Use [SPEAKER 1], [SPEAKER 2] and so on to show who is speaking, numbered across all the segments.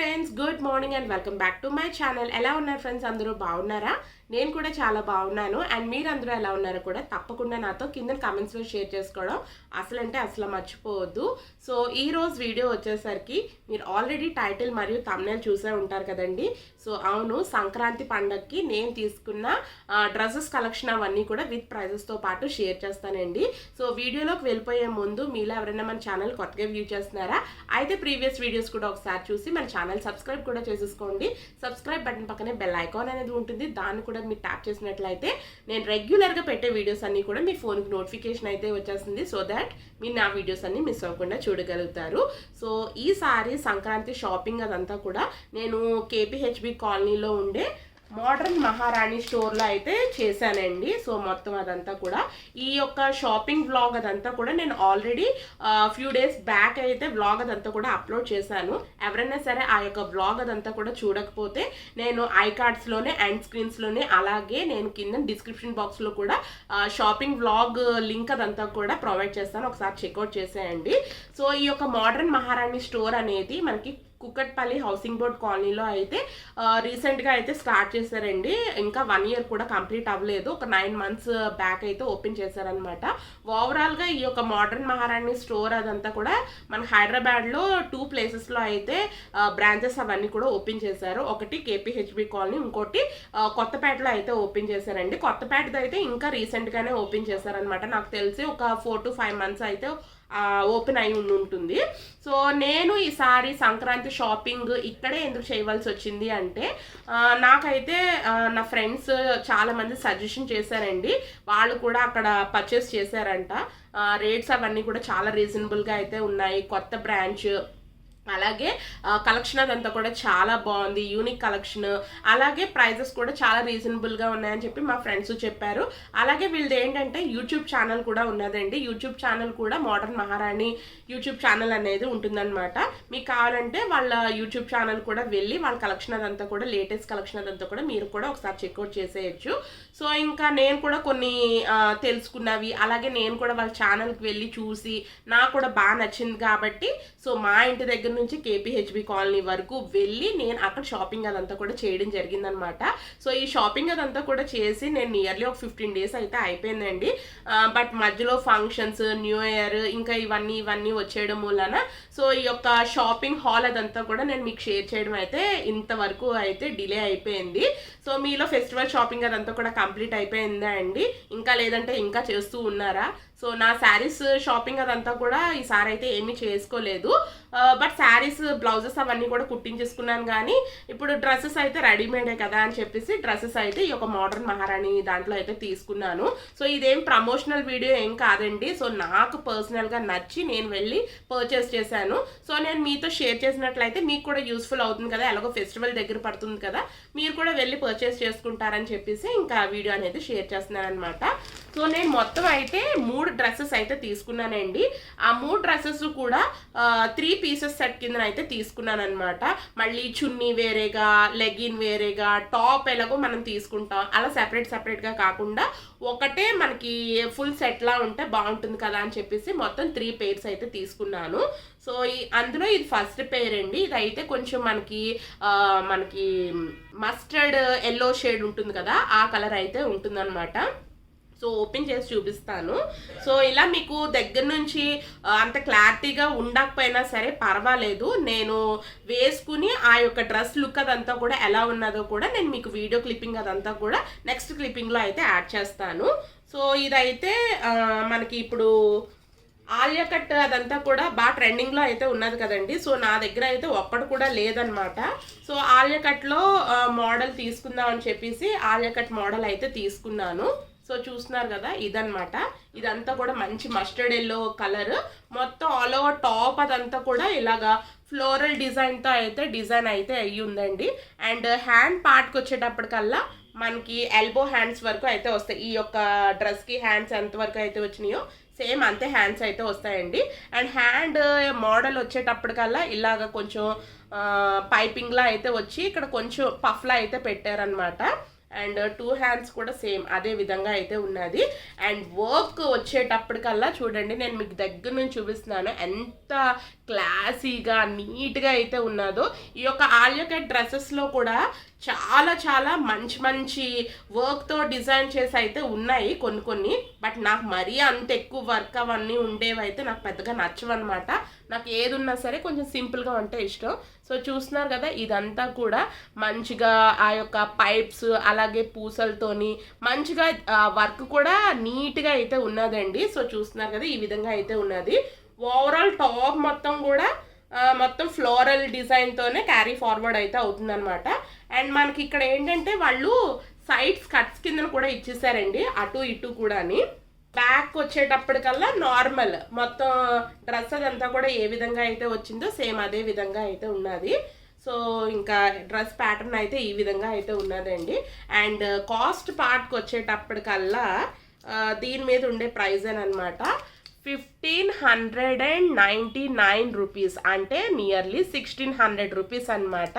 [SPEAKER 1] Friends good morning and welcome back to my channel ఎలా ఉన్నారు friends అందరూ బాగున్నారా? నేను కూడా చాలా బాగున్నాను. అండ్ మీరందరూ ఎలా ఉన్నారో కూడా తప్పకుండా నాతో కింద కమెంట్స్లో షేర్ చేసుకోవడం అసలు అంటే అసలు మర్చిపోవద్దు. సో ఈ రోజు వీడియో వచ్చేసరికి మీరు ఆల్రెడీ టైటిల్ మరియు తమ్నేల్ చూసే ఉంటారు కదండి. సో అవును సంక్రాంతి పండగకి నేను తీసుకున్న డ్రెస్సెస్ కలెక్షన్ అవన్నీ కూడా విత్ ప్రైజెస్తో పాటు షేర్ చేస్తానండి. సో వీడియోలోకి వెళ్ళిపోయే ముందు మీలో ఎవరైనా మన ఛానల్ కొత్తగా వ్యూ చేస్తున్నారా? అయితే ప్రీవియస్ వీడియోస్ కూడా ఒకసారి చూసి మన ఛానల్ సబ్స్క్రైబ్ కూడా చేసేసుకోండి. సబ్స్క్రైబ్ బటన్ పక్కనే బెల్ ఐకాన్ అనేది ఉంటుంది. దాన్ని కూడా మీరు ట్యాప్ చేసినట్లయితే నేను రెగ్యులర్గా పెట్టే వీడియోస్ అన్నీ కూడా మీ ఫోన్కి నోటిఫికేషన్ అయితే వచ్చేస్తుంది. సో దాట్ మీరు నా వీడియోస్ అన్నీ మిస్ అవ్వకుండా చూడగలుగుతారు. సో ఈసారి సంక్రాంతి షాపింగ్ అదంతా కూడా నేను కేపీహెచ్బి కాలనీలో ఉండే మోడర్న్ మహారాణి స్టోర్లో అయితే చేశానండి. సో మొత్తం అదంతా కూడా. ఈ యొక్క షాపింగ్ బ్లాగ్ అదంతా కూడా నేను ఆల్రెడీ ఫ్యూ డేస్ బ్యాక్ అయితే బ్లాగ్ అదంతా కూడా అప్లోడ్ చేశాను. ఎవరైనా సరే ఆ యొక్క బ్లాగ్ అదంతా కూడా చూడకపోతే నేను ఐ కార్డ్స్లోనే అండ్ స్క్రీన్స్లోనే అలాగే నేను కింద డిస్క్రిప్షన్ బాక్స్లో కూడా షాపింగ్ బ్లాగ్ లింక్ అదంతా కూడా ప్రొవైడ్ చేస్తాను. ఒకసారి చెక్అవుట్ చేసేయండి. సో ఈ యొక్క మోడర్న్ మహారాణి స్టోర్ అనేది మనకి కుక్కట్పల్లి హౌసింగ్ బోర్డ్ కాలనీలో అయితే రీసెంట్గా అయితే స్టార్ట్ చేశారండి. ఇంకా వన్ ఇయర్ కూడా కంప్లీట్ అవ్వలేదు. ఒక నైన్ మంత్స్ బ్యాక్ అయితే ఓపెన్ చేశారనమాట ఓవరాల్గా ఈ యొక్క మోడర్న్ మహారాణి స్టోర్ అదంతా కూడా మన హైదరాబాద్లో టూ ప్లేసెస్లో అయితే బ్రాంచెస్ అవన్నీ కూడా ఓపెన్ చేశారు. ఒకటి కేపీహెచ్బి కాలనీ ఇంకోటి కొత్తపేటలో అయితే ఓపెన్ చేశారండి. కొత్తపేటది అయితే ఇంకా రీసెంట్గానే ఓపెన్ చేశారనమాట నాకు తెలిసి ఒక ఫోర్ టు ఫైవ్ మంత్స్ అయితే ఓపెన్ అయి ఉండి ఉంటుంది. సో నేను ఈసారి సంక్రాంతి షాపింగ్ ఇక్కడే ఎందుకు చేయవలసి వచ్చింది అంటే నాకైతే నా ఫ్రెండ్స్ చాలామంది సజెషన్ చేశారండి. వాళ్ళు కూడా అక్కడ పర్చేస్ చేశారంట. రేట్స్ అవన్నీ కూడా చాలా రీజనబుల్గా అయితే ఉన్నాయి. కొత్త బ్రాంచ్ అలాగే కలెక్షన్ అదంతా కూడా చాలా బాగుంది యూనిక్ కలెక్షన్ అలాగే ప్రైజెస్ కూడా చాలా రీజనబుల్గా ఉన్నాయని చెప్పి మా ఫ్రెండ్స్ చెప్పారు. అలాగే వీళ్ళది ఏంటంటే యూట్యూబ్ ఛానల్ కూడా ఉన్నదండి. యూట్యూబ్ ఛానల్ కూడా మోడర్న్ మహారాణి యూట్యూబ్ ఛానల్ అనేది ఉంటుందన్నమాట. మీకు కావాలంటే వాళ్ళ యూట్యూబ్ ఛానల్ కూడా వెళ్ళి వాళ్ళ కలెక్షన్ అదంతా కూడా లేటెస్ట్ కలెక్షన్ అదంతా కూడా మీరు కూడా ఒకసారి చెక్అవుట్ చేసేయచ్చు. సో ఇంకా నేను కూడా కొన్ని తెలుసుకున్నవి. అలాగే నేను కూడా వాళ్ళ ఛానల్కి వెళ్ళి చూసి నాకు కూడా బాగా నచ్చింది కాబట్టి సో మా ఇంటి దగ్గర నుంచి కేపీహెచ్బి కాలనీ వరకు వెళ్ళి నేను అక్కడ షాపింగ్ అదంతా కూడా చేయడం జరిగిందనమాట. సో ఈ షాపింగ్ అదంతా కూడా చేసి నేను నియర్లీ ఒక ఫిఫ్టీన్ డేస్ అయితే అయిపోయిందండి. బట్ మధ్యలో ఫంక్షన్స్ న్యూ ఇయర్ ఇంకా ఇవన్నీ ఇవన్నీ వచ్చేయడం వలన సో ఈ యొక్క షాపింగ్ హాల్ అదంతా కూడా నేను మీకు షేర్ చేయడం అయితే ఇంతవరకు అయితే డిలే అయిపోయింది. సో మీలో ఫెస్టివల్ షాపింగ్ అదంతా కూడా కంప్లీట్ అయిపోయిందా అండి? ఇంకా లేదంటే ఇంకా చేస్తూ ఉన్నారా? సో నా శారీస్ షాపింగ్ అదంతా కూడా ఈసారి అయితే ఏమీ చేసుకోలేదు. బట్ శారీస్ బ్లౌజెస్ అవన్నీ కూడా కుట్టించేసుకున్నాను కానీ ఇప్పుడు డ్రెస్సెస్ అయితే రెడీమేడే కదా అని చెప్పేసి డ్రెస్సెస్ అయితే ఈ యొక్క మోడర్న్ మహారాణి దాంట్లో అయితే తీసుకున్నాను. సో ఇదేం ప్రమోషనల్ వీడియో ఏం కాదండి. సో నాకు పర్సనల్గా నచ్చి నేను వెళ్ళి పర్చేస్ చేశాను. సో నేను మీతో షేర్ చేసినట్లయితే మీకు కూడా యూస్ఫుల్ అవుతుంది కదా. ఎలాగో ఫెస్టివల్ దగ్గర పడుతుంది కదా. మీరు కూడా వెళ్ళి పర్చేస్ చేసుకుంటారని చెప్పేసి ఇంకా వీడియో అనేది షేర్ చేస్తున్నాను అనమాట సో నేను మొత్తం అయితే మూడు డ్రెస్సెస్ అయితే తీసుకున్నానండి. ఆ మూడు డ్రెస్సెస్ కూడా త్రీ పీసెస్ సెట్ కింద అయితే తీసుకున్నాను అనమాట మళ్ళీ చున్నీ వేరేగా లెగిన్ వేరేగా టాప్ ఎలాగో మనం తీసుకుంటాం. అలా సెపరేట్ సెపరేట్గా కాకుండా ఒకటే మనకి ఫుల్ సెట్లా ఉంటే బాగుంటుంది కదా అని చెప్పేసి మొత్తం త్రీ పేర్స్ అయితే తీసుకున్నాను. సో ఈ అందులో ఇది ఫస్ట్ పేర్ అండి. ఇది అయితే కొంచెం మనకి మనకి మస్టర్డ్ ఎల్లో షేడ్ ఉంటుంది కదా ఆ కలర్ అయితే ఉంటుందన్నమాట. సో ఓపెన్ చేసి చూపిస్తాను. సో ఇలా మీకు దగ్గర నుంచి అంత క్లారిటీగా ఉండకపోయినా సరే పర్వాలేదు. నేను వేసుకుని ఆ యొక్క డ్రెస్ లుక్ అదంతా కూడా ఎలా ఉన్నదో కూడా నేను మీకు వీడియో క్లిప్పింగ్ అదంతా కూడా నెక్స్ట్ క్లిప్పింగ్లో అయితే యాడ్ చేస్తాను. సో ఇదైతే మనకి ఇప్పుడు ఆలియా కట్ అదంతా కూడా బాగా ట్రెండింగ్లో అయితే ఉన్నది కదండి. సో నా దగ్గర అయితే ఒక్కడు కూడా లేదనమాట సో ఆలియా కట్లో మోడల్ తీసుకుందాం అని చెప్పేసి ఆలియా కట్ మోడల్ అయితే తీసుకున్నాను. సో చూస్తున్నారు కదా ఇదనమాట ఇదంతా కూడా మంచి మస్టర్డ్ ఎల్లో కలర్ మొత్తం ఆల్ ఓవర్ టాప్ అదంతా కూడా ఇలాగా ఫ్లోరల్ డిజైన్తో అయితే డిజైన్ అయితే అయ్యి ఉందండి అండ్ హ్యాండ్ పార్ట్కి వచ్చేటప్పటికల్లా మనకి ఎల్బో హ్యాండ్స్ వరకు అయితే వస్తాయి. ఈ యొక్క డ్రెస్కి హ్యాండ్స్ ఎంతవరకు అయితే వచ్చినాయో సేమ్ అంతే హ్యాండ్స్ అయితే వస్తాయండి. అండ్ హ్యాండ్ మోడల్ వచ్చేటప్పటికల్లా ఇలాగ కొంచెం పైపింగ్లా అయితే వచ్చి ఇక్కడ కొంచెం పఫ్లా అయితే పెట్టారనమాట అండ్ టూ హ్యాండ్స్ కూడా సేమ్ అదే విధంగా అయితే ఉన్నది. అండ్ వర్క్ వచ్చేటప్పటికల్లా చూడండి నేను మీకు దగ్గర నుంచి చూపిస్తున్నాను ఎంత క్లాసీగా నీట్గా అయితే ఉన్నదో. ఈ యొక్క ఆలియా కట్ డ్రెస్సెస్లో కూడా చాలా చాలా మంచి మంచి వర్క్తో డిజైన్ చేసి అయితే ఉన్నాయి కొన్ని కొన్ని. బట్ నాకు మరీ అంత ఎక్కువ వర్క్ అవన్నీ ఉండేవి అయితే నాకు పెద్దగా నచ్చవన్నమాట. నాకు ఏది ఉన్నా సరే కొంచెం సింపుల్గా ఉంటే ఇష్టం. సో చూస్తున్నారు కదా ఇదంతా కూడా మంచిగా ఆ యొక్క పైప్స్ అలాగే పూసలతోని మంచిగా వర్క్ కూడా నీట్గా అయితే ఉన్నదండి. సో చూస్తున్నారు కదా ఈ విధంగా అయితే ఉన్నది. ఓవరాల్ టాప్ మొత్తం కూడా మొత్తం ఫ్లోరల్ డిజైన్తోనే క్యారీ ఫార్వర్డ్ అయితే అవుతుందన్నమాట. అండ్ మనకి ఇక్కడ ఏంటంటే వాళ్ళు సైడ్స్ కట్స్ కింద కూడా ఇచ్చేసారండి అటు ఇటు కూడాని. బ్యాక్ వచ్చేటప్పటికల్లా నార్మల్ మొత్తం డ్రెస్ అదంతా కూడా ఏ విధంగా అయితే వచ్చిందో సేమ్ అదే విధంగా అయితే ఉన్నది. సో ఇంకా డ్రెస్ ప్యాటర్న్ అయితే ఈ విధంగా అయితే ఉన్నదండి. అండ్ కాస్ట్ పార్ట్కి వచ్చేటప్పటికల్లా దీని మీద ఉండే ప్రైజ్ అని అనమాట fifteen hundred and ninety nine rupees అంటే నియర్లీ సిక్స్టీన్ హండ్రెడ్ రూపీస్ అనమాట.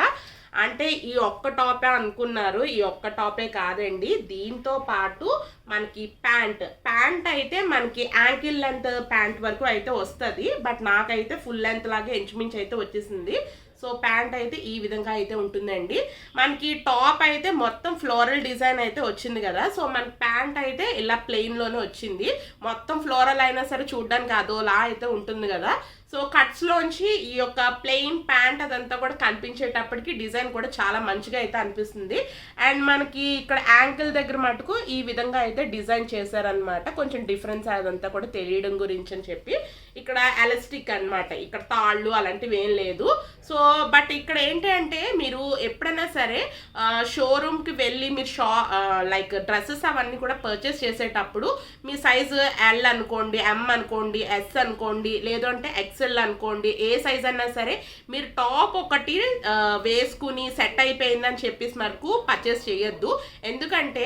[SPEAKER 1] అంటే ఈ ఒక్క టాపే అనుకున్నారు ఈ ఒక్క టాపే కాదండి. దీంతో పాటు మనకి ప్యాంట్ ప్యాంట్ అయితే మనకి యాంకిల్ లెంత్ ప్యాంట్ వరకు అయితే వస్తుంది. బట్ నాకైతే ఫుల్ లెంత్ లాగే ఇంచుమించు అయితే వచ్చేసింది. సో ప్యాంట్ అయితే ఈ విధంగా అయితే ఉంటుందండి. మనకి టాప్ అయితే మొత్తం ఫ్లోరల్ డిజైన్ అయితే వచ్చింది కదా. సో మనకి ప్యాంట్ అయితే ఇలా ప్లెయిన్లోనే వచ్చింది. మొత్తం ఫ్లోరల్ అయినా సరే చూడడానికి అదోలా అయితే ఉంటుంది కదా. సో కట్స్లోంచి ఈ యొక్క ప్లెయిన్ ప్యాంట్ అదంతా కూడా కనిపించేటప్పటికి డిజైన్ కూడా చాలా మంచిగా అయితే అనిపిస్తుంది. అండ్ మనకి ఇక్కడ యాంకిల్ దగ్గర మటుకు ఈ విధంగా అయితే డిజైన్ చేశారనమాట కొంచెం డిఫరెన్స్ అదంతా కూడా తెలియడం గురించి అని చెప్పి. ఇక్కడ ఎలస్టిక్ అన్నమాట. ఇక్కడ తాళ్ళు అలాంటివి ఏం లేదు. సో బట్ ఇక్కడ ఏంటి అంటే మీరు ఎప్పుడైనా సరే షోరూమ్కి వెళ్ళి మీరు షా లైక్ డ్రెస్సెస్ అవన్నీ కూడా పర్చేస్ చేసేటప్పుడు మీ సైజు ఎల్ అనుకోండి ఎం అనుకోండి ఎస్ అనుకోండి లేదంటే ఎక్స్ ఎక్సెల్ అనుకోండి ఏ సైజ్ అన్నా సరే మీరు టాప్ ఒకటి వేసుకుని సెట్ అయిపోయిందని చెప్పేసి మనకు పర్చేస్ చేయొద్దు. ఎందుకంటే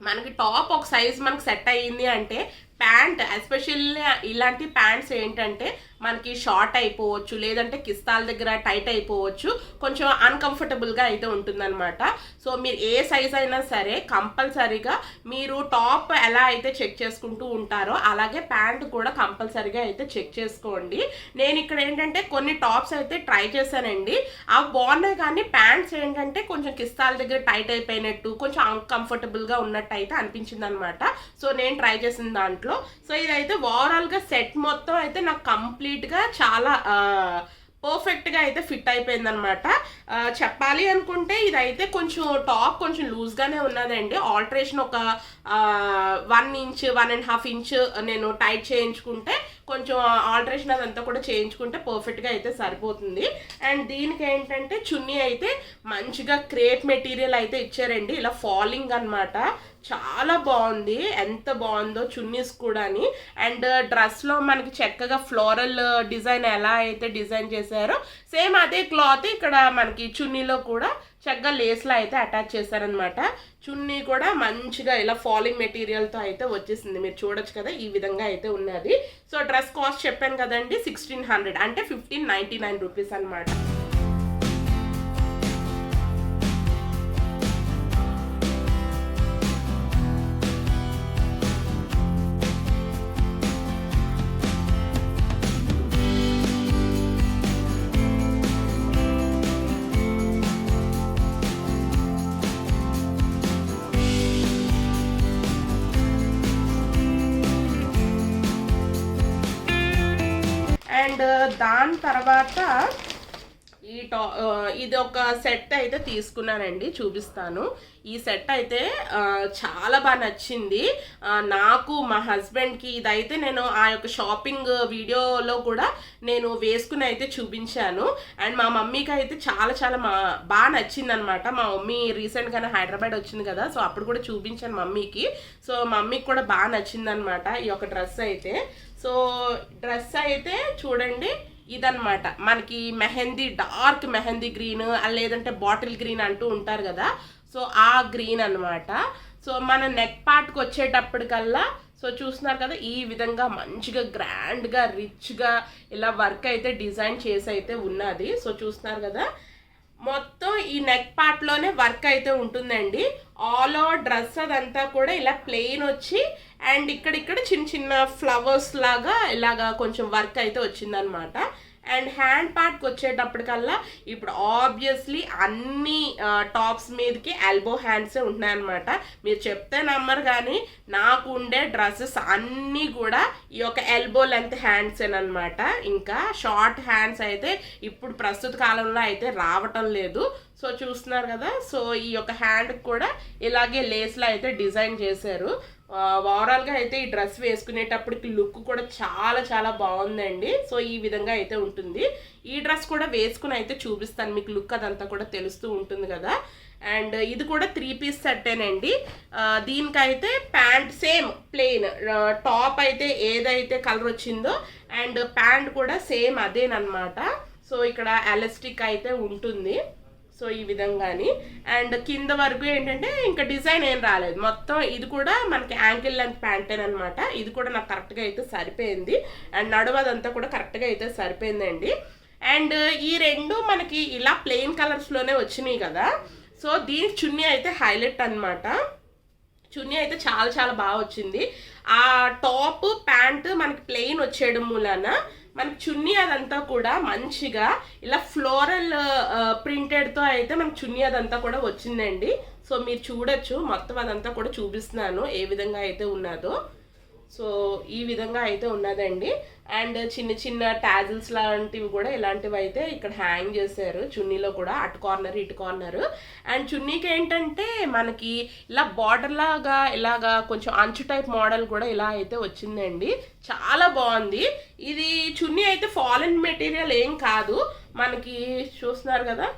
[SPEAKER 1] మనకి టాప్ ఒక సైజ్ మనకు సెట్ అయ్యింది అంటే ప్యాంట్ ఎస్పెషల్లీ ఇలాంటి ప్యాంట్స్ ఏంటంటే మనకి షార్ట్ అయిపోవచ్చు లేదంటే కిస్తాల దగ్గర టైట్ అయిపోవచ్చు కొంచెం అన్కంఫర్టబుల్గా అయితే ఉంటుందన్నమాట. సో మీరు ఏ సైజ్ అయినా సరే కంపల్సరీగా మీరు టాప్ ఎలా అయితే చెక్ చేసుకుంటూ ఉంటారో అలాగే ప్యాంట్ కూడా కంపల్సరీగా అయితే చెక్ చేసుకోండి. నేను ఇక్కడ ఏంటంటే కొన్ని టాప్స్ అయితే ట్రై చేశానండి. అవి బాగున్నాయి కానీ ప్యాంట్స్ ఏంటంటే కొంచెం కిస్తాల దగ్గర టైట్ అయిపోయినట్టు కొంచెం అన్కంఫర్టబుల్గా ఉన్నట్టు అయితే అనిపించింది అనమాట సో నేను ట్రై చేసిన దాంట్లో సో ఇదైతే ఓవరాల్గా సెట్ మొత్తం అయితే నాకు కంప్లీట్గా చాలా పర్ఫెక్ట్గా అయితే ఫిట్ అయిపోయిందనమాట. చెప్పాలి అనుకుంటే ఇదైతే కొంచెం టాప్ కొంచెం లూజ్గానే ఉన్నదండి. ఆల్టరేషన్ ఒక one inch one and half inch నేను టైట్ చేయించుకుంటే కొంచెం ఆల్టరేషన్ అదంతా కూడా చేయించుకుంటే పర్ఫెక్ట్గా అయితే సరిపోతుంది. అండ్ దీనికి ఏంటంటే చున్నీ అయితే మంచిగా క్రేప్ మెటీరియల్ అయితే ఇచ్చారండి. ఇలా ఫాలింగ్ అనమాట చాలా బాగుంది. ఎంత బాగుందో చున్నీస్ కూడాని. అండ్ డ్రెస్లో మనకి చక్కగా ఫ్లోరల్ డిజైన్ ఎలా అయితే డిజైన్ చేశారో సేమ్ అదే క్లాత్ ఇక్కడ మనకి చున్నీలో కూడా చక్కగా లేస్లో అయితే అటాచ్ చేశారనమాట. చున్నీ కూడా మంచిగా ఇలా ఫాలింగ్ మెటీరియల్తో అయితే వచ్చేసింది. మీరు చూడొచ్చు కదా ఈ విధంగా అయితే ఉన్నది. సో డ్రెస్ కాస్ట్ చెప్పాను కదండి సిక్స్టీన్ హండ్రెడ్ అంటే ఫిఫ్టీన్ నైంటీ నైన్ రూపీస్ అనమాట దాని తర్వాత ఈ టా ఇది ఒక సెట్ అయితే తీసుకున్నానండి చూపిస్తాను. ఈ సెట్ అయితే చాలా బాగా నచ్చింది. నాకు మా హస్బెండ్కి ఇదైతే నేను ఆ యొక్క షాపింగ్ వీడియోలో కూడా నేను వేసుకుని అయితే చూపించాను. అండ్ మా మమ్మీకి అయితే చాలా చాలా మా బాగా నచ్చింది అనమాట మా మమ్మీ రీసెంట్గానే హైదరాబాద్ వచ్చింది కదా సో అప్పుడు కూడా చూపించాను మమ్మీకి. సో మమ్మీకి కూడా బాగా నచ్చింది అనమాట ఈ యొక్క డ్రెస్ అయితే. సో డ్రెస్ అయితే చూడండి ఇదన్నమాట. మనకి మెహందీ డార్క్ మెహందీ గ్రీన్ లేదంటే బాటిల్ గ్రీన్ అంటూ ఉంటారు కదా. సో ఆ గ్రీన్ అన్నమాట. సో మన నెక్ పార్ట్కి వచ్చేటప్పటికల్లా సో చూస్తున్నారు కదా ఈ విధంగా మంచిగా గ్రాండ్గా రిచ్గా ఇలా వర్క్ అయితే డిజైన్ చేసి అయితే ఉన్నది. సో చూస్తున్నారు కదా. మొత్తం ఈ నెక్ పార్ట్లోనే వర్క్ అయితే ఉంటుందండి. ఆల్ ఓవర్ డ్రెస్ అదంతా కూడా ఇలా ప్లెయిన్ వచ్చి అండ్ ఇక్కడిక్కడ చిన్న చిన్న ఫ్లవర్స్ లాగా ఇలాగా కొంచెం వర్క్ అయితే వచ్చిందనమాట. అండ్ హ్యాండ్ పార్ట్కి వచ్చేటప్పటికల్లా ఇప్పుడు ఆబ్వియస్లీ అన్ని టాప్స్ మీదకి ఎల్బో హ్యాండ్సే ఉన్నాయన్నమాట మీరు చెప్తే నమ్మరు కానీ నాకు ఉండే డ్రెస్సెస్ అన్నీ కూడా ఈ యొక్క ఎల్బో లెంత్ హ్యాండ్స్ అనమాట ఇంకా షార్ట్ హ్యాండ్స్ అయితే ఇప్పుడు ప్రస్తుత కాలంలో అయితే రావటం లేదు. సో చూస్తున్నారు కదా సో ఈ యొక్క హ్యాండ్ కూడా ఇలాగే లేస్లో అయితే డిజైన్ చేశారు. ఓవరాల్గా అయితే ఈ డ్రెస్ వేసుకునేటప్పటికి లుక్ కూడా చాలా చాలా బాగుందండి. సో ఈ విధంగా అయితే ఉంటుంది. ఈ డ్రెస్ కూడా వేసుకుని అయితే చూపిస్తాను. మీకు లుక్ అదంతా కూడా తెలుస్తూ ఉంటుంది కదా. అండ్ ఇది కూడా త్రీ పీస్ సెట్టేనండి. దీనికైతే ప్యాంట్ సేమ్ ప్లెయిన్. టాప్ అయితే ఏదైతే కలర్ వచ్చిందో అండ్ ప్యాంట్ కూడా సేమ్ అదేనమాట సో ఇక్కడ ఎలాస్టిక్ అయితే ఉంటుంది. సో ఈ విధంగాని. అండ్ కింద వరకు ఏంటంటే ఇంకా డిజైన్ ఏం రాలేదు. మొత్తం ఇది కూడా మనకి యాంకిల్ లెంత్ ప్యాంటేన్ అనమాట ఇది కూడా నాకు కరెక్ట్గా అయితే సరిపోయింది. అండ్ నడవదంతా కూడా కరెక్ట్గా అయితే సరిపోయిందండి. అండ్ ఈ రెండు మనకి ఇలా ప్లెయిన్ కలర్స్లోనే వచ్చినాయి కదా. సో దీని చున్నీ అయితే హైలైట్ అన్నమాట. చున్నీ అయితే చాలా చాలా బాగా వచ్చింది. ఆ టాప్ ప్యాంట్ మనకి ప్లెయిన్ వచ్చేయడం మూలాన మనకి చున్నీ అదంతా కూడా మంచిగా ఇలా ఫ్లోరల్ ప్రింటెడ్తో అయితే మనకి చున్నీ అదంతా కూడా వచ్చిందండి. సో మీరు చూడొచ్చు మొత్తం అదంతా కూడా చూపిస్తున్నాను ఏ విధంగా అయితే ఉన్నదో. సో ఈ విధంగా అయితే ఉన్నదండి. అండ్ చిన్న చిన్న టాజిల్స్ లాంటివి కూడా ఇలాంటివి అయితే ఇక్కడ హ్యాంగ్ చేశారు. చున్నీలో కూడా అటు కార్నర్ ఇటు కార్నర్. అండ్ చున్నీకి ఏంటంటే మనకి ఇలా బార్డర్ లాగా ఇలాగా కొంచెం అంచు టైప్ మోడల్ కూడా ఇలా అయితే వచ్చిందండి. చాలా బాగుంది. ఇది చున్నీ అయితే ఫాలన్ మెటీరియల్ ఏం కాదు. మనకి చూస్తున్నారు కదా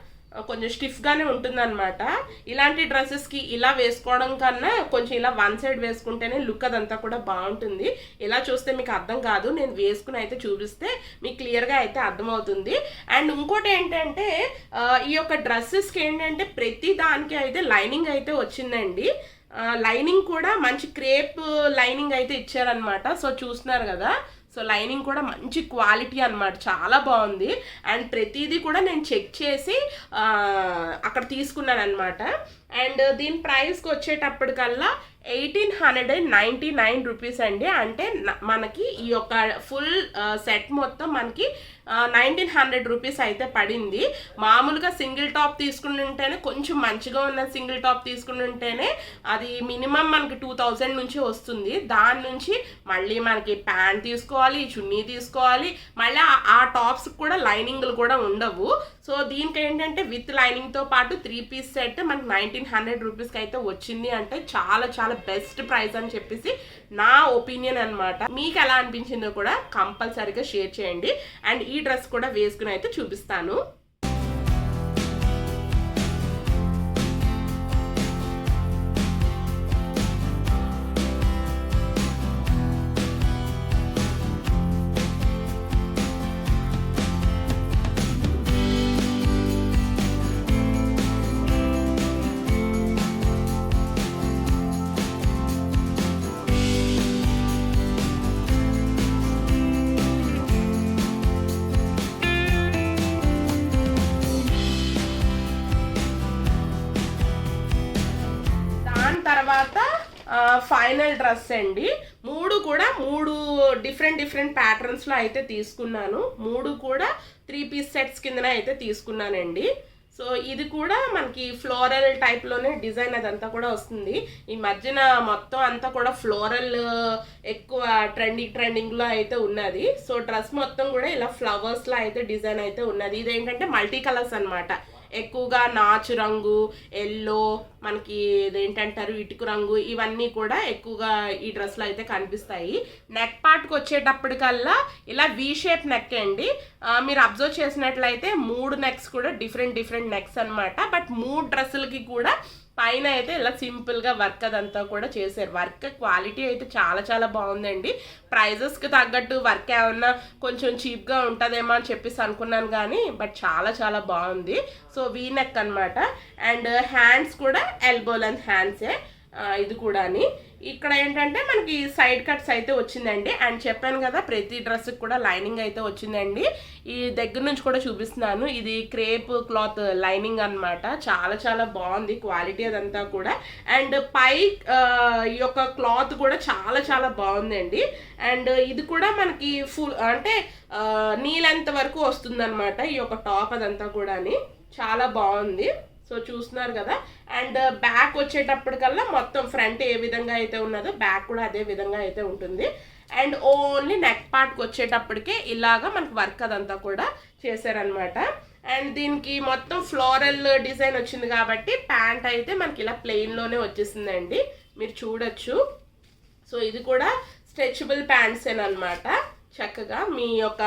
[SPEAKER 1] కొంచెం స్టిఫ్గానే ఉంటుందన్నమాట. ఇలాంటి డ్రెస్సెస్కి ఇలా వేసుకోవడం కన్నా కొంచెం ఇలా వన్ సైడ్ వేసుకుంటేనే లుక్ అదంతా కూడా బాగుంటుంది. ఇలా చూస్తే మీకు అర్థం కాదు నేను వేసుకుని అయితే చూపిస్తే మీకు క్లియర్గా అయితే అర్థమవుతుంది. అండ్ ఇంకోటి ఏంటంటే ఈ యొక్క డ్రెస్సెస్కి ఏంటంటే ప్రతి దానికి అయితే లైనింగ్ అయితే వచ్చిందండి. లైనింగ్ కూడా మంచి క్రేప్ లైనింగ్ అయితే ఇచ్చారనమాట సో చూస్తున్నారు కదా సో లైనింగ్ కూడా మంచి క్వాలిటీ అన్నమాట చాలా బాగుంది. అండ్ ప్రతిదీ కూడా నేను చెక్ చేసి అక్కడ తీసుకున్నాను అనమాట అండ్ దీని ప్రైస్కి వచ్చేటప్పటికల్లా eighteen hundred and ninety nine rupees అండి. అంటే మనకి ఈ యొక్క ఫుల్ సెట్ మొత్తం మనకి నైన్టీన్ హండ్రెడ్ రూపీస్ అయితే పడింది. మామూలుగా సింగిల్ టాప్ తీసుకుని ఉంటేనే కొంచెం మంచిగా ఉన్న సింగిల్ టాప్ తీసుకుని ఉంటేనే అది మినిమం మనకి టూ థౌజండ్ నుంచి వస్తుంది. దాని నుంచి మళ్ళీ మనకి ప్యాంట్ తీసుకోవాలి చున్నీ తీసుకోవాలి. మళ్ళీ ఆ- ఆ టాప్స్ కూడా లైనింగ్లు కూడా ఉండవు. సో దీనికి ఏంటంటే విత్ లైనింగ్తో పాటు త్రీ పీస్ సెట్ మనకి నైన్టీన్ హండ్రెడ్ రూపీస్కి అయితే వచ్చింది అంటే చాలా చాలా బెస్ట్ ప్రైస్ అని చెప్పేసి నా ఒపీనియన్ అన్నమాట. మీకు ఎలా అనిపించిందో కూడా కంపల్సరీగా షేర్ చేయండి. అండ్ ఈ డ్రెస్ కూడా వేసుకుని అయితే చూపిస్తాను. ఫైనల్ డ్రెస్ అండి. మూడు కూడా మూడు డిఫరెంట్ డిఫరెంట్ ప్యాటర్న్స్లో అయితే తీసుకున్నాను. మూడు కూడా త్రీ పీస్ సెట్స్ కిందన అయితే తీసుకున్నానండి. సో ఇది కూడా మనకి ఫ్లోరల్ టైప్లోనే డిజైన్ అదంతా కూడా వస్తుంది. ఈ మధ్యన మొత్తం అంతా కూడా ఫ్లోరల్ ఎక్కువ ట్రెండింగ్ ట్రెండింగ్లో అయితే ఉన్నది. సో డ్రెస్ మొత్తం కూడా ఇలా ఫ్లవర్స్లో అయితే డిజైన్ అయితే ఉన్నది. ఇదేంటంటే మల్టీ కలర్స్ అన్నమాట. ఎక్కువగా నాచు రంగు ఎల్లో మనకి ఇదేంటంటారు ఇటుకు రంగు ఇవన్నీ కూడా ఎక్కువగా ఈ డ్రెస్లో అయితే కనిపిస్తాయి. నెక్ పార్ట్కి వచ్చేటప్పటికల్లా ఇలా వి షేప్ నెక్ అండి. మీరు అబ్జర్వ్ చేసినట్లయితే మూడు నెక్స్ కూడా డిఫరెంట్ డిఫరెంట్ నెక్స్ అనమాట బట్ మూడు డ్రెస్సులకి కూడా పైన అయితే ఇలా సింపుల్గా వర్క్ అదంతా కూడా చేశారు. వర్క్ క్వాలిటీ అయితే చాలా చాలా బాగుందండి. ప్రైజెస్కి తగ్గట్టు వర్క్ ఏమన్నా కొంచెం చీప్గా ఉంటుందేమో అని చెప్పేసి అనుకున్నాను కానీ బట్ చాలా చాలా బాగుంది. సో వీ నెక్ అనమాట అండ్ హ్యాండ్స్ కూడా ఎల్బో లెంత్ హ్యాండ్సే ఇది కూడాని. ఇక్కడ ఏంటంటే మనకి సైడ్ కట్స్ అయితే వచ్చిందండి. అండ్ చెప్పాను కదా ప్రతి డ్రెస్కి కూడా లైనింగ్ అయితే వచ్చిందండి. ఈ దగ్గర నుంచి కూడా చూపిస్తున్నాను. ఇది క్రేప్ క్లాత్ లైనింగ్ అన్నమాట. చాలా చాలా బాగుంది క్వాలిటీ అదంతా కూడా. అండ్ పై ఈ యొక్క క్లాత్ కూడా చాలా చాలా బాగుందండి. అండ్ ఇది కూడా మనకి ఫుల్ అంటే నీలెంత వరకు వస్తుందన్నమాట ఈ యొక్క టాప్ అదంతా కూడాని. చాలా బాగుంది. సో చూస్తున్నారు కదా. అండ్ బ్యాక్ వచ్చేటప్పటికల్లా మొత్తం ఫ్రంట్ ఏ విధంగా అయితే ఉన్నదో బ్యాక్ కూడా అదే విధంగా అయితే ఉంటుంది. అండ్ ఓన్లీ నెక్ పార్ట్కి వచ్చేటప్పటికే ఇలాగా మనకు వర్క్ అదంతా కూడా చేశారనమాట అండ్ దీనికి మొత్తం ఫ్లోరల్ డిజైన్ వచ్చింది కాబట్టి ప్యాంట్ అయితే మనకి ఇలా ప్లెయిన్లోనే వచ్చేసిందండి. మీరు చూడొచ్చు. సో ఇది కూడా స్ట్రెచబుల్ ప్యాంట్సేనమాట చక్కగా మీ యొక్క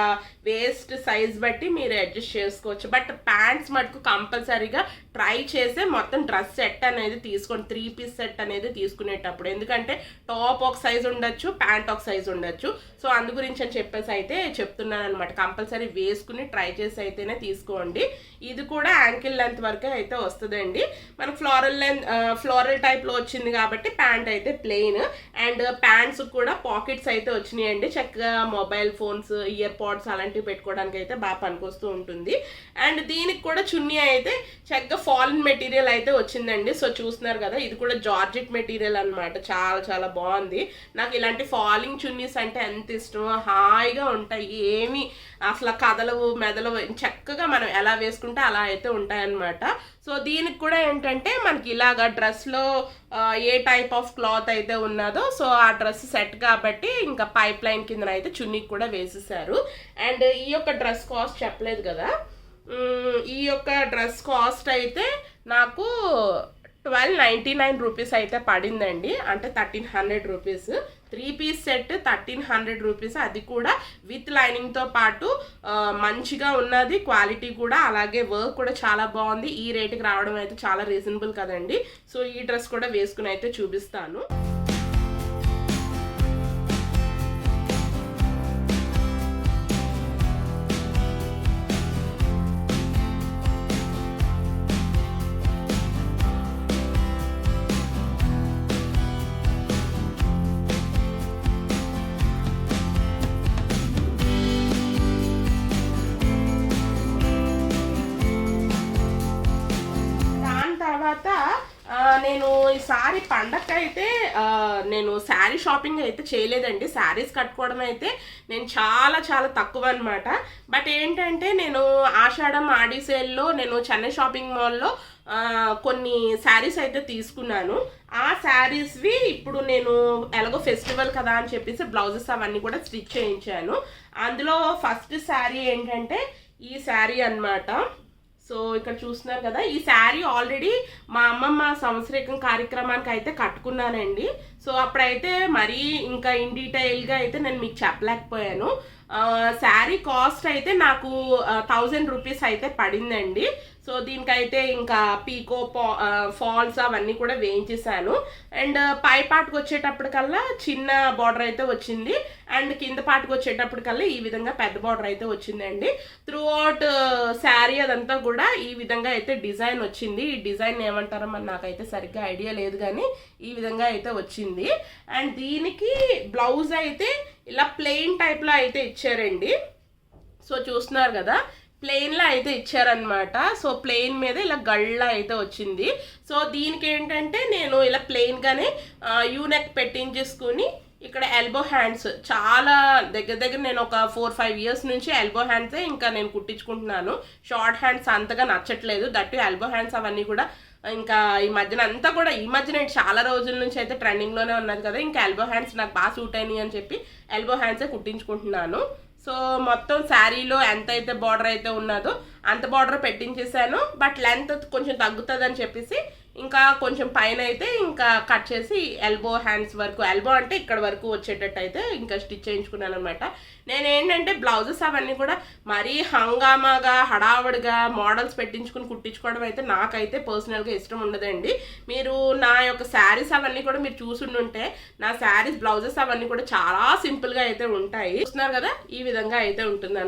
[SPEAKER 1] వేస్ట్ సైజ్ బట్టి మీరు అడ్జస్ట్ చేసుకోవచ్చు. బట్ ప్యాంట్స్ మటుకు కంపల్సరీగా ట్రై చేసే మొత్తం డ్రెస్ సెట్ అనేది తీసుకోండి త్రీ పీస్ సెట్ అనేది తీసుకునేటప్పుడు. ఎందుకంటే టాప్ ఒక సైజ్ ఉండొచ్చు ప్యాంట్ ఒక సైజ్ ఉండొచ్చు. సో అందు గురించి అని చెప్పేసి అయితే చెప్తున్నాను అనమాట కంపల్సరీ వేసుకుని ట్రై చేసి అయితేనే తీసుకోండి. ఇది కూడా యాంకిల్ లెంత్ వరకే అయితే వస్తుందండి. మనకు ఫ్లోరల్ లెంత్ ఫ్లోరల్ టైప్లో వచ్చింది కాబట్టి ప్యాంట్ అయితే ప్లెయిన్. అండ్ ప్యాంట్స్ కూడా పాకెట్స్ అయితే వచ్చినాయండి. చక్కగా మొబైల్ ఫోన్స్ ఇయర్ పాడ్స్ అలాంటివి పెట్టుకోవడానికి అయితే బాగా పనికొస్తూ ఉంటుంది. అండ్ దీనికి కూడా చున్నీ అయితే చక్కగా ఫాలిన్ మెటీరియల్ అయితే వచ్చిందండి. సో చూస్తున్నారు కదా ఇది కూడా జార్జెట్ మెటీరియల్ అనమాట చాలా చాలా బాగుంది. నాకు ఇలాంటి ఫాలింగ్ చున్నీస్ అంటే ఎంత ఇష్టం హాయిగా ఉంటాయి. ఏమి అసలు కదలవు మెదలవు చక్కగా మనం ఎలా వేసుకుంటే అలా అయితే ఉంటాయన్నమాట. సో దీనికి కూడా ఏంటంటే మనకి ఇలాగా డ్రెస్లో ఏ టైప్ ఆఫ్ క్లాత్ అయితే ఉన్నదో సో ఆ డ్రెస్ సెట్ కాబట్టి ఇంకా పైప్ లైన్ కింద అయితే చున్నీకి కూడా వేసేసారు. అండ్ ఈ యొక్క డ్రెస్ కాస్ట్ చెప్పలేదు కదా. ఈ యొక్క డ్రెస్ కాస్ట్ అయితే నాకు ట్వెల్వ్ నైంటీ నైన్ రూపీస్ అయితే పడిందండి. అంటే thirteen hundred rupees. Three piece set thirteen hundred rupees. అది కూడా విత్ లైనింగ్తో పాటు మంచిగా ఉన్నది. క్వాలిటీ కూడా అలాగే వర్క్ కూడా చాలా బాగుంది. ఈ రేటుకి రావడం అయితే చాలా రీజనబుల్ కదండి. సో ఈ డ్రెస్ కూడా వేసుకుని అయితే చూపిస్తాను. అయితే నేను శారీ షాపింగ్ అయితే చేయలేదండి. శారీస్ కట్టుకోవడం అయితే నేను చాలా చాలా తక్కువ అనమాట బట్ ఏంటంటే నేను ఆషాఢం ఆడి సేల్లో నేను చెన్నై షాపింగ్ మాల్లో కొన్ని శారీస్ అయితే తీసుకున్నాను. ఆ శారీస్వి ఇప్పుడు నేను ఎలాగో ఫెస్టివల్ కదా అని చెప్పేసి బ్లౌజెస్ అవన్నీ కూడా స్టిచ్ చేయించాను. అందులో ఫస్ట్ శారీ ఏంటంటే ఈ శారీ అన్నమాట. సో ఇక్కడ చూస్తున్నారు కదా ఈ శారీ ఆల్రెడీ మా అమ్మమ్మ సంవత్సరికం కార్యక్రమానికి అయితే కట్టుకున్నానండి. సో అప్పుడైతే మరీ ఇంకా ఇన్ డీటెయిల్గా అయితే నేను మీకు చెప్పలేకపోయాను. శారీ కాస్ట్ అయితే నాకు థౌజండ్ రూపీస్ అయితే పడిందండి. సో దీనికైతే ఇంకా పీకో పా ఫాల్స్ అవన్నీ కూడా వేయించేసాను అండ్ పై పాటకు వచ్చేటప్పటికల్లా చిన్న బార్డర్ అయితే వచ్చింది. అండ్ కింద పాటకు వచ్చేటప్పటికల్లా ఈ విధంగా పెద్ద బార్డర్ అయితే వచ్చిందండి. త్రూ అవుట్ శారీ అదంతా కూడా ఈ విధంగా అయితే డిజైన్ వచ్చింది. ఈ డిజైన్ ఏమంటారో మరి నాకైతే సరిగ్గా ఐడియా లేదు కానీ ఈ విధంగా అయితే వచ్చింది. అండ్ దీనికి బ్లౌజ్ అయితే ఇలా ప్లెయిన్ టైప్లో అయితే ఇచ్చారండి. సో చూస్తున్నారు కదా ప్లెయిన్లో అయితే ఇచ్చారనమాట సో ప్లెయిన్ మీద ఇలా గళ్ళ అయితే వచ్చింది. సో దీనికి ఏంటంటే నేను ఇలా ప్లెయిన్గానే యూనెక్ పెట్టించేసుకుని ఇక్కడ ఎల్బో హ్యాండ్స్ చాలా దగ్గర దగ్గర నేను ఒక ఫోర్ ఫైవ్ ఇయర్స్ నుంచి ఎల్బో హ్యాండ్సే ఇంకా నేను కుట్టించుకుంటున్నాను. షార్ట్ హ్యాండ్స్ అంతగా నచ్చట్లేదు. దట్టు ఎల్బో హ్యాండ్స్ అవన్నీ కూడా ఇంకా ఈ మధ్యన అంతా కూడా ఈ మధ్యన చాలా రోజుల నుంచి అయితే ట్రెండింగ్లోనే ఉన్నది కదా. ఇంకా ఎల్బో హ్యాండ్స్ నాకు బాగా సూట్ అయినాయి అని చెప్పి ఎల్బో హ్యాండ్సే కుట్టించుకుంటున్నాను. సో మొత్తం శారీలో ఎంత అయితే బార్డర్ అయితే ఉన్నదో అంత బార్డర్ పెట్టించేసాను. బట్ లెంత్ కొంచెం తగ్గుతుంది అని చెప్పేసి ఇంకా కొంచెం పైన అయితే ఇంకా కట్ చేసి ఎల్బో హ్యాండ్స్ వరకు ఎల్బో అంటే ఇక్కడ వరకు వచ్చేటట్టు అయితే ఇంకా స్టిచ్ చేయించుకున్నాను అనమాట నేను ఏంటంటే బ్లౌజెస్ అవన్నీ కూడా మరీ హంగామాగా హడావుడిగా మోడల్స్ పెట్టించుకుని కుట్టించుకోవడం అయితే నాకైతే పర్సనల్గా ఇష్టం ఉండదండి. మీరు నా యొక్క శారీస్ అవన్నీ కూడా మీరు చూసుండుంటే నా శారీస్ బ్లౌజెస్ అవన్నీ కూడా చాలా సింపుల్గా అయితే ఉంటాయి. చూస్తున్నారు కదా? ఈ విధంగా అయితే ఉంటుంది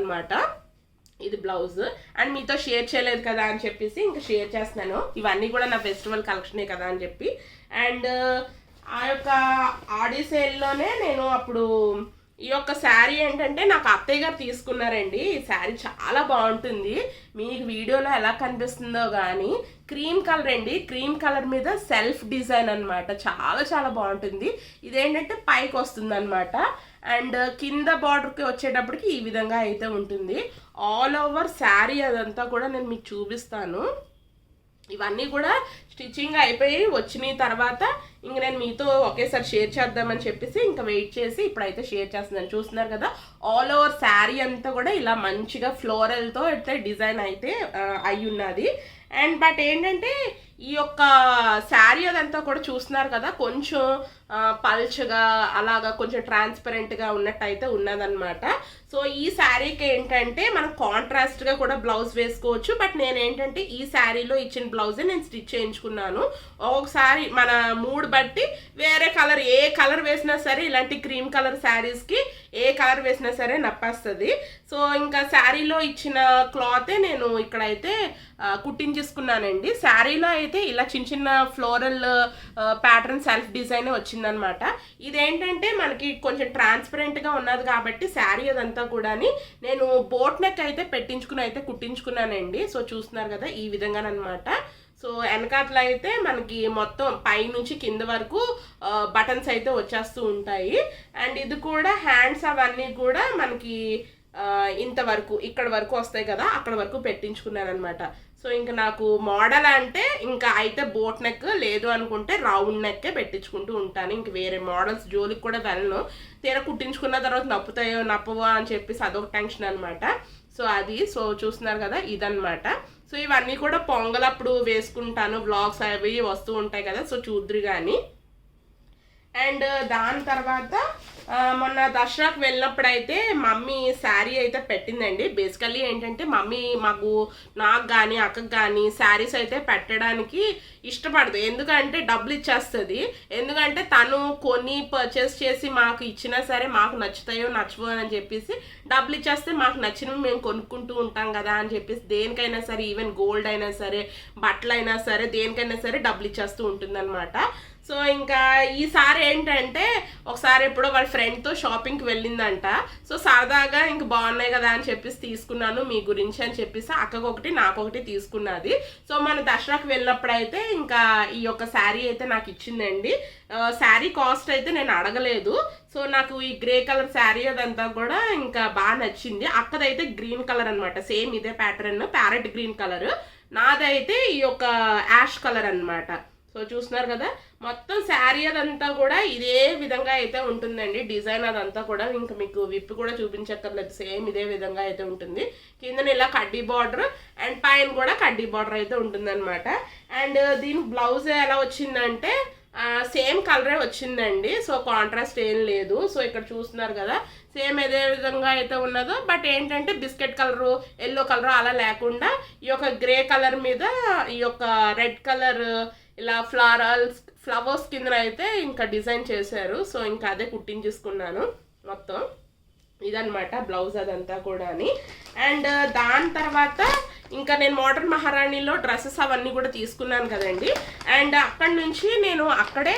[SPEAKER 1] ఇది బ్లౌజ్. అండ్ మీతో షేర్ చేయలేదు కదా అని చెప్పేసి ఇంకా షేర్ చేస్తున్నాను. ఇవన్నీ కూడా నా ఫెస్టివల్ కలెక్షనే కదా అని చెప్పి. అండ్ ఆ యొక్క ఆడి సేల్లోనే నేను అప్పుడు ఈ యొక్క శారీ ఏంటంటే నాకు అత్తయ్య గారు తీసుకున్నారండి. ఈ శారీ చాలా బాగుంటుంది. మీకు వీడియోలో ఎలా కనిపిస్తుందో కానీ క్రీమ్ కలర్ అండి. క్రీమ్ కలర్ మీద సెల్ఫ్ డిజైన్ అన్నమాట. చాలా చాలా బాగుంటుంది. ఇదేంటంటే పైకి వస్తుంది అనమాట అండ్ కింద బార్డర్కి వచ్చేటప్పటికి ఈ విధంగా అయితే ఉంటుంది. ఆల్ ఓవర్ శారీ అదంతా కూడా నేను మీకు చూపిస్తాను. ఇవన్నీ కూడా స్టిచ్చింగ్ అయిపోయి వచ్చిన తర్వాత ఇంక నేను మీతో ఒకేసారి షేర్ చేద్దామని చెప్పేసి ఇంకా వెయిట్ చేసి ఇప్పుడైతే షేర్ చేస్తున్నాను. చూస్తున్నారు కదా ఆల్ ఓవర్ శారీ అంతా కూడా ఇలా మంచిగా ఫ్లోరల్తో అయితే డిజైన్ అయితే అయి ఉన్నది అండ్ బట్ ఏంటంటే ఈ యొక్క శారీ అదంతా కూడా చూస్తున్నారు కదా కొంచెం పల్చ్గా పల్చగా అలాగా కొంచెం ట్రాన్స్పరెంట్గా ఉన్నట్టు అయితే ఉన్నదన్నమాట. సో ఈ శారీకి ఏంటంటే మనం కాంట్రాస్ట్గా కూడా బ్లౌజ్ వేసుకోవచ్చు. బట్ నేను ఏంటంటే ఈ శారీలో ఇచ్చిన బ్లౌజే నేను స్టిచ్ చేయించుకున్నాను. ఒక్కొక్కసారి మన మూడ్ బట్టి వేరే కలర్ ఏ కలర్ వేసినా సరే ఇలాంటి క్రీమ్ కలర్ శారీస్కి ఏ కలర్ వేసినా సరే నప్పేస్తుంది. సో ఇంకా శారీలో ఇచ్చిన క్లాతే నేను ఇక్కడైతే కుట్టించేసుకున్నానండి. శారీలో అయితే ఇలా చిన్న చిన్న ఫ్లోరల్ ప్యాటర్న్ సెల్ఫ్ డిజైన్ వచ్చిందనమాట. ఇదేంటంటే మనకి కొంచెం ట్రాన్స్పరెంట్గా ఉన్నది కాబట్టి శారీ అదంతా కూడాని నేను బోట్ నెక్ అయితే పెట్టించుకుని అయితే కుట్టించుకున్నానండి. సో చూస్తున్నారు కదా ఈ విధంగానమాట సో వెనకాతలో అయితే మనకి మొత్తం పై నుంచి కింద వరకు బటన్స్ అయితే వచ్చేస్తూ ఉంటాయి. అండ్ ఇది కూడా హ్యాండ్స్ అవన్నీ కూడా మనకి ఇంతవరకు ఇక్కడ వరకు వస్తాయి కదా అక్కడ వరకు పెట్టించుకున్నాను అనమాట సో ఇంకా నాకు మోడల్ అంటే ఇంకా అయితే బోట్ నెక్ లేదు అనుకుంటే రౌండ్ నెక్కే పెట్టించుకుంటూ ఉంటాను. ఇంక వేరే మోడల్స్ జోలికి కూడా వెళ్ళను. తీరా కుట్టించుకున్న తర్వాత నప్పుతాయో నప్పవో అని చెప్పేసి అదొక టెన్షన్ అనమాట సో అది సో చూస్తున్నారు కదా ఇదనమాట సో ఇవన్నీ కూడా పొంగలప్పుడు వేసుకుంటాను బ్లాగ్స్ అవి వస్తూ ఉంటాయి కదా సో చూద్దరు కానీ అండ్ uh, దాని తర్వాత మొన్న దసరాకు వెళ్ళినప్పుడు అయితే మమ్మీ శారీ అయితే పెట్టిందండి. బేసికల్లీ ఏంటంటే మమ్మీ మాకు నాకు కానీ అక్కకు కానీ శారీస్ అయితే పెట్టడానికి ఇష్టపడదు. ఎందుకంటే డబ్బులు ఇచ్చేస్తుంది. ఎందుకంటే తను కొని పర్చేస్ చేసి మాకు ఇచ్చినా సరే మాకు నచ్చుతాయో నచ్చవో అని చెప్పేసి డబ్బులు ఇచ్చేస్తే మాకు నచ్చినవి మేము కొనుక్కుంటూ ఉంటాం కదా అని చెప్పేసి దేనికైనా సరే ఈవెన్ గోల్డ్ అయినా సరే బట్టలు అయినా సరే దేనికైనా సరే డబ్బులు ఇచ్చేస్తూ ఉంటుందన్నమాట. సో ఇంకా ఈసారి ఏంటంటే ఒకసారి ఎప్పుడో వాళ్ళ ఫ్రెండ్తో షాపింగ్కి వెళ్ళిందంట. సో సరదాగా ఇంక బాగున్నాయి కదా అని చెప్పేసి తీసుకున్నాను మీ గురించి అని చెప్పేసి అక్కకు ఒకటి తీసుకున్నది. సో మన దసరాకి వెళ్ళినప్పుడు అయితే ఇంకా ఈ యొక్క శారీ అయితే నాకు ఇచ్చిందండి. శారీ కాస్ట్ అయితే నేను అడగలేదు. సో నాకు ఈ గ్రే కలర్ శారీ అదంతా కూడా ఇంకా బాగా నచ్చింది. అక్కదైతే గ్రీన్ కలర్ అన్నమాట. సేమ్ ఇదే ప్యాటర్న్ ప్యారెట్ గ్రీన్ కలర్ నాదైతే ఈ యొక్క యాష్ కలర్ అన్నమాట. సో చూస్తున్నారు కదా మొత్తం శారీ అదంతా కూడా ఇదే విధంగా అయితే ఉంటుందండి. డిజైన్ అదంతా కూడా ఇంకా మీకు విప్పి కూడా చూపించక్కర్లేదు సేమ్ ఇదే విధంగా అయితే ఉంటుంది. కిందన ఇలా కడ్డీ బార్డర్ అండ్ పైన కూడా కడ్డీ బార్డర్ అయితే ఉంటుందన్నమాట. అండ్ దీని బ్లౌజ్ ఎలా వచ్చిందంటే సేమ్ కలరే వచ్చిందండి. సో కాంట్రాస్ట్ ఏం లేదు. సో ఇక్కడ చూస్తున్నారు కదా సేమ్ ఏదే విధంగా అయితే ఉన్నదో బట్ ఏంటంటే బిస్కెట్ కలరు ఎల్లో కలరు అలా లేకుండా ఈ యొక్క గ్రే కలర్ మీద ఈ యొక్క రెడ్ కలర్ ఇలా ఫ్లారల్స్ ఫ్లవర్స్ కింద అయితే ఇంకా డిజైన్ చేశారు. సో ఇంకా అదే కుట్టించేసుకున్నాను మొత్తం. ఇదనమాట బ్లౌజ్ అదంతా కూడా అని అండ్ uh, దాని తర్వాత ఇంకా నేను మోడర్న్ మహారాణిలో డ్రెస్సెస్ అవన్నీ కూడా తీసుకున్నాను కదండి. అండ్ అక్కడి నుంచి నేను అక్కడే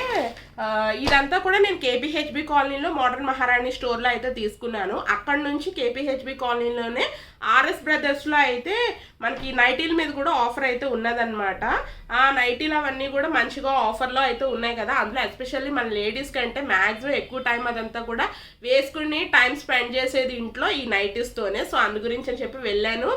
[SPEAKER 1] ఇదంతా కూడా నేను కేపీహెచ్బి కాలనీలో మోడర్న్ మహారాణి స్టోర్లో అయితే తీసుకున్నాను. అక్కడి నుంచి కేపీహెచ్బి కాలనీలోనే ఆర్ఎస్ బ్రదర్స్లో అయితే మనకి నైటీల మీద కూడా ఆఫర్ అయితే ఉన్నదనమాట ఆ నైటీలు అవన్నీ కూడా మంచిగా ఆఫర్లో అయితే ఉన్నాయి కదా. అందులో ఎస్పెషల్లీ మన లేడీస్ కంటే మ్యాక్సిమం ఎక్కువ టైం అదంతా కూడా వేసుకుని టైం స్పెండ్ చేసేది ఇంట్లో ఈ నైటీస్తోనే సో అందు గురించి అని చెప్పి వెళ్ళాను.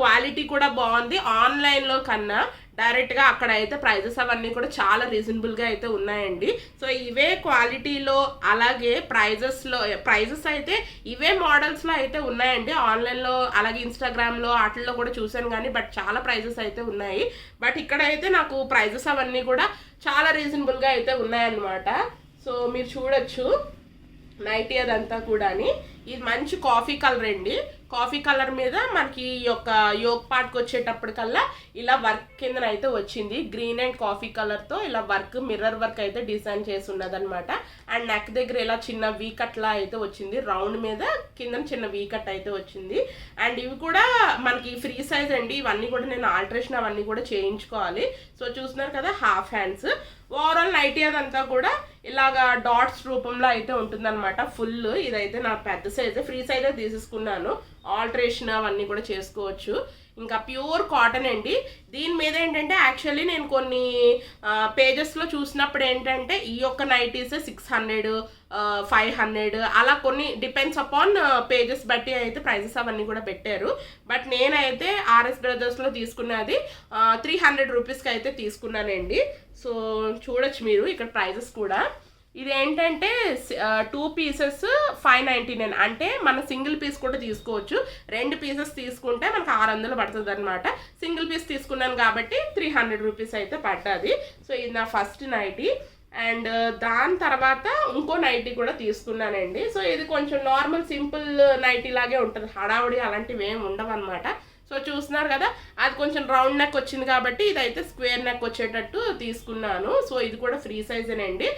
[SPEAKER 1] క్వాలిటీ కూడా బాగుంది. ఆన్లైన్లో కన్నా డైరెక్ట్గా అక్కడ అయితే ప్రైజెస్ అవన్నీ కూడా చాలా రీజనబుల్గా అయితే ఉన్నాయండి. సో ఇవే క్వాలిటీలో అలాగే ప్రైజెస్లో ప్రైజెస్ అయితే ఇవే మోడల్స్లో అయితే ఉన్నాయండి. ఆన్లైన్లో అలాగే ఇన్స్టాగ్రామ్లో వాటిల్లో కూడా చూశాను కానీ బట్ చాలా ప్రైజెస్ అయితే ఉన్నాయి. బట్ ఇక్కడ అయితే నాకు ప్రైజెస్ అవన్నీ కూడా చాలా రీజనబుల్గా అయితే ఉన్నాయన్నమాట. సో మీరు చూడొచ్చు. నైటీ అదంతా కూడాని. ఇది మంచి కాఫీ కలర్ అండి. కాఫీ కలర్ మీద మనకి ఈ యొక్క యోగ్ పార్ట్కి వచ్చేటప్పటికల్లా ఇలా వర్క్ కింద అయితే వచ్చింది. గ్రీన్ అండ్ కాఫీ కలర్తో ఇలా వర్క్ మిర్రర్ వర్క్ అయితే డిజైన్ చేసి ఉన్నదన్నమాట అండ్ నెక్ దగ్గర ఇలా చిన్న వీ కట్లా అయితే వచ్చింది. రౌండ్ మీద కింద చిన్న వీ కట్ అయితే వచ్చింది. అండ్ ఇవి కూడా మనకి ఫ్రీ సైజ్ అండి. ఇవన్నీ కూడా నేను ఆల్టరేషన్ అవన్నీ కూడా చేయించుకోవాలి. సో చూస్తున్నారు కదా హాఫ్ హ్యాండ్స్. ఓవరాల్ నైటీ అదంతా కూడా ఇలాగా డాట్స్ రూపంలో అయితే ఉంటుందన్నమాట. ఫుల్ ఇదైతే నా పెద్ద సైజ్ ఫ్రీ సైజ్ తీసేసుకున్నాను. ఆల్టరేషన్ అవన్నీ కూడా చేసుకోవచ్చు. ఇంకా ప్యూర్ కాటన్ అండి. దీని మీద ఏంటంటే యాక్చువల్లీ నేను కొన్ని పేజెస్లో చూసినప్పుడు ఏంటంటే ఈ యొక్క nighties six hundred five hundred అలా కొన్ని డిపెండ్స్ అపాన్ పేజెస్ బట్టి అయితే ప్రైజెస్ అవన్నీ కూడా పెట్టారు. బట్ నేనైతే ఆర్ఎస్ బ్రదర్స్లో తీసుకున్నది త్రీ హండ్రెడ్ రూపీస్కి అయితే తీసుకున్నానండి. సో చూడొచ్చు మీరు ఇక్కడ ప్రైజెస్ కూడా. ఇది ఏంటంటే two pieces five ninety nine అంటే మన సింగిల్ పీస్ కూడా తీసుకోవచ్చు. రెండు పీసెస్ తీసుకుంటే మనకు ఆరు వందలు పడుతుంది అనమాట సింగిల్ పీస్ తీసుకున్నాను కాబట్టి త్రీ హండ్రెడ్ రూపీస్ అయితే పడ్డది. సో ఇది నా ఫస్ట్ నైటీ అండ్ దాని తర్వాత ఇంకో నైటీ కూడా తీసుకున్నానండి. సో ఇది కొంచెం నార్మల్ సింపుల్ నైటీ లాగే ఉంటుంది. హడావుడి అలాంటివి ఏమి ఉండవు అనమాట సో చూస్తున్నారు కదా అది కొంచెం రౌండ్ నెక్ వచ్చింది కాబట్టి ఇదైతే స్క్వేర్ నెక్ వచ్చేటట్టు తీసుకున్నాను. సో ఇది కూడా ఫ్రీ సైజేనండి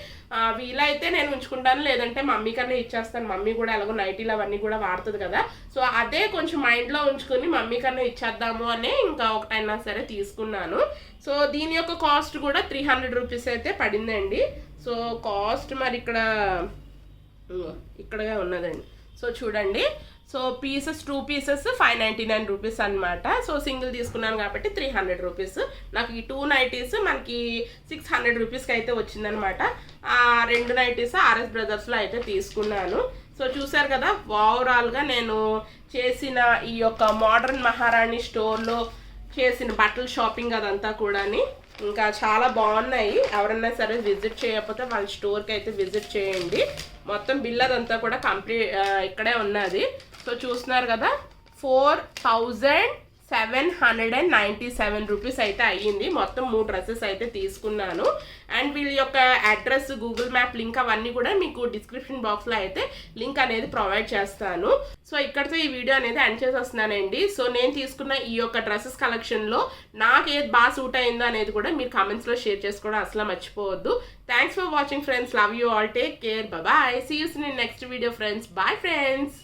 [SPEAKER 1] వీలైతే నేను ఉంచుకుంటాను లేదంటే మమ్మీ కన్నా ఇచ్చేస్తాను. మమ్మీ కూడా ఎలాగో నైటీలు అవన్నీ కూడా వాడుతుంది కదా. సో అదే కొంచెం మైండ్లో ఉంచుకుని మమ్మీ కన్నా ఇచ్చేద్దాము అని ఇంకా ఒకటైనా సరే తీసుకున్నాను. సో దీని యొక్క కాస్ట్ కూడా త్రీ హండ్రెడ్ రూపీస్ అయితే పడిందండి. సో కాస్ట్ మరి ఇక్కడ ఇక్కడగా ఉన్నదండి. సో చూడండి. So pieces two pieces five ninety nine rupees అనమాట సో సింగిల్ తీసుకున్నాను కాబట్టి త్రీ హండ్రెడ్ రూపీస్ నాకు ఈ టూ నైటీస్ మనకి సిక్స్ హండ్రెడ్ రూపీస్కి అయితే వచ్చిందనమాట ఆ రెండు నైటీస్ ఆర్ఎస్ బ్రదర్స్లో అయితే తీసుకున్నాను. సో చూసారు కదా ఓవరాల్గా నేను చేసిన ఈ యొక్క మోడర్న్ మహారాణి స్టోర్లో చేసిన బట్టల షాపింగ్ అదంతా కూడాని ఇంకా చాలా బాగున్నాయి. ఎవరన్నా సరే విజిట్ చేయకపోతే వాళ్ళ స్టోర్కి అయితే విజిట్ చేయండి. మొత్తం బిల్ అదంతా కూడా కంప్లీట్ ఇక్కడే ఉన్నది. సో చూస్తున్నారు కదా four thousand seven hundred and ninety seven rupees అయితే అయ్యింది. మొత్తం మూడు డ్రెస్సెస్ అయితే తీసుకున్నాను. అండ్ వీళ్ళ యొక్క అడ్రస్ గూగుల్ మ్యాప్ లింక్ అవన్నీ కూడా మీకు డిస్క్రిప్షన్ బాక్స్లో అయితే లింక్ అనేది ప్రొవైడ్ చేస్తాను. సో ఇక్కడితో ఈ వీడియో అనేది ఎండ్ చేసేస్తున్నానండి. సో నేను తీసుకున్న ఈ యొక్క డ్రెస్సెస్ కలెక్షన్లో నాకు ఏది బాగా సూట్ అయిందో అనేది కూడా మీరు కామెంట్స్లో షేర్ చేసుకోవడం అసలు మర్చిపోవద్దు. Thanks for watching friends love you all take care bye see you in next video friends bye friends